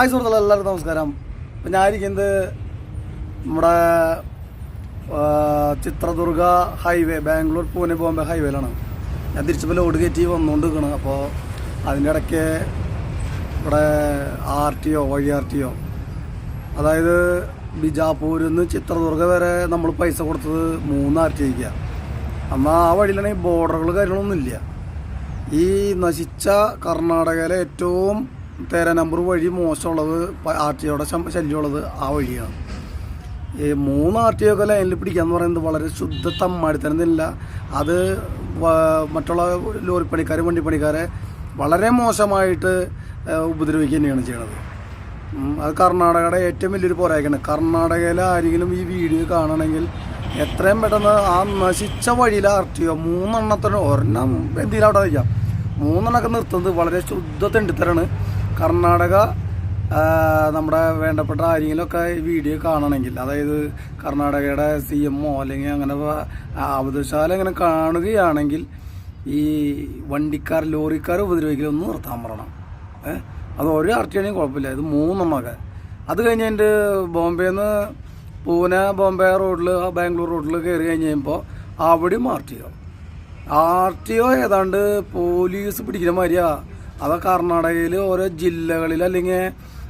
Hi സുഹൃത്തുക്കളെ എല്ലാവർക്കും നമസ്കാരം. ഇപ്പം ഞാനിരിക്കുന്നത് നമ്മുടെ ചിത്രദുർഗ ഹൈവേ ബാംഗ്ലൂർ പൂനെ ബോംബെ ഹൈവേയിലാണ്. ഞാൻ തിരിച്ചപ്പോൾ ലോഡ് കയറ്റി വന്നുകൊണ്ട് നിൽക്കണം അപ്പോൾ അതിന്റെ ഇടയ്ക്ക് ഇവിടെ ആർ ടി ഒ വഴി ആർ ടി ഒ. അതായത് ബിജാപൂരിൽ നിന്ന് ചിത്രദുർഗ വരെ നമ്മൾ പൈസ കൊടുത്തത് മൂന്ന് ആർ ടി ഒക്കാണ് എന്നാൽ ആ വഴിയിലാണെങ്കിൽ ബോർഡറുകൾ കാര്യങ്ങളൊന്നും ഇല്ല. ഈ നശിച്ച കർണാടകയിലെ ഏറ്റവും തേര നമ്പർ വഴി മോശമുള്ളത് ആർ ടി ഒയുടെ ശല്യമുള്ളത് ആ വഴിയാണ്. ഈ മൂന്ന് ആർ ടി ഒക്കെ ലൈനിൽ പിടിക്കുക എന്ന് പറയുന്നത് വളരെ ശുദ്ധ തമ്മാടിത്തരുന്നില്ല അത് മറ്റുള്ള ലോറിപ്പണിക്കാർ വണ്ടിപ്പണിക്കാരെ വളരെ മോശമായിട്ട് ഉപദ്രവിക്കുക തന്നെയാണ് ചെയ്യണത്. അത് കർണാടകയുടെ ഏറ്റവും വലിയൊരു പോരായ്ക്കാണ് കർണാടകയിലെ ആരെങ്കിലും ഈ വീഡിയോ കാണണമെങ്കിൽ എത്രയും പെട്ടെന്ന് ആ നശിച്ച വഴിയിൽ ആർ ടി ഒ മൂന്നെണ്ണത്തിന് ഒരെണ്ണം എന്തെങ്കിലും അവിടെ വയ്ക്കാം മൂന്നെണ്ണമൊക്കെ നിർത്തുന്നത് വളരെ ശുദ്ധ തെണ്ടിത്തരാണ്. കർണാടക നമ്മുടെ വേണ്ടപ്പെട്ട ആരെങ്കിലുമൊക്കെ വീഡിയോ കാണണമെങ്കിൽ. അതായത് കർണാടകയുടെ സി എമ്മോ അല്ലെങ്കിൽ അങ്ങനെ അവധശാല ഇങ്ങനെ കാണുകയാണെങ്കിൽ ഈ വണ്ടിക്കാർ ലോറിക്കാർ ഉപദ്രവിക്കലൊന്നും നിർത്താൻ പറയണം. ഏഹ് അത് ഒരു ആർട്ടിയാണെങ്കിൽ കുഴപ്പമില്ല. ഇത് മൂന്നെണ്ണമൊക്കെ അത് കഴിഞ്ഞ് എന്റെ ബോംബെന്ന് പൂനെ ബോംബെ റോഡിൽ ബാംഗ്ലൂർ റോഡിൽ കയറി കഴിഞ്ഞ് കഴിയുമ്പോൾ അവിടെയും R T O R T O ഏതാണ്ട് പോലീസ് പിടിക്കുന്ന മാതിരിയാ. അത് കർണാടകയിൽ ഓരോ ജില്ലകളിൽ അല്ലെങ്കിൽ